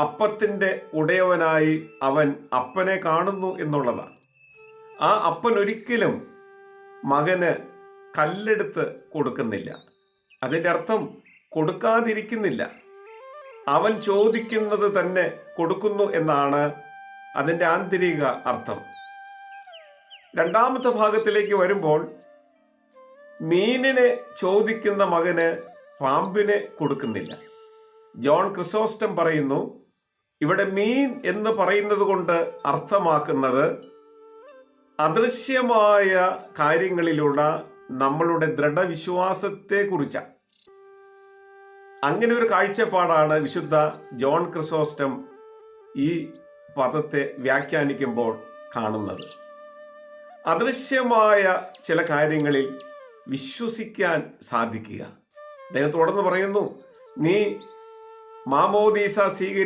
അപ്പത്തിന്റെ ഉടയവനായി അവൻ അപ്പനെ കാണുന്നു എന്നുള്ളതാണ്. ആ അപ്പൻ ഒരിക്കലും മകന് കല്ലെടുത്ത് കൊടുക്കുന്നില്ല. അതിന്റെ അർത്ഥം കൊടുക്കാതിരിക്കുന്നില്ല. അവൻ ചോദിക്കുന്നത് തന്നെ കൊടുക്കുന്നു എന്നാണ് അതിന്റെ ആന്തരിക അർത്ഥം. രണ്ടാമത്തെ ഭാഗത്തിലേക്ക് വരുമ്പോൾ മീനിനെ ചോദിക്കുന്ന മകന് പാമ്പിനെ കൊടുക്കുന്നില്ല. ജോൺ ക്രിസോസ്റ്റം പറയുന്നു ഇവിടെ മീൻ എന്ന് പറയുന്നത് കൊണ്ട് അർത്ഥമാക്കുന്നത് അദൃശ്യമായ കാര്യങ്ങളിലൂടെ നമ്മളുടെ ദൃഢവിശ്വാസത്തെ കുറിച്ചാണ്. അങ്ങനെ ഒരു കാഴ്ചപ്പാടാണ് വിശുദ്ധ ജോൺ ക്രിസോസ്റ്റം ഈ പദത്തെ വ്യാഖ്യാനിക്കുമ്പോൾ കാണുന്നത്. അദൃശ്യമായ ചില കാര്യങ്ങളിൽ വിശ്വസിക്കാൻ സാധിക്കുക. അദ്ദേഹം തുടർന്ന് പറയുന്നു നീ മാമോദീസ സ്വീകരി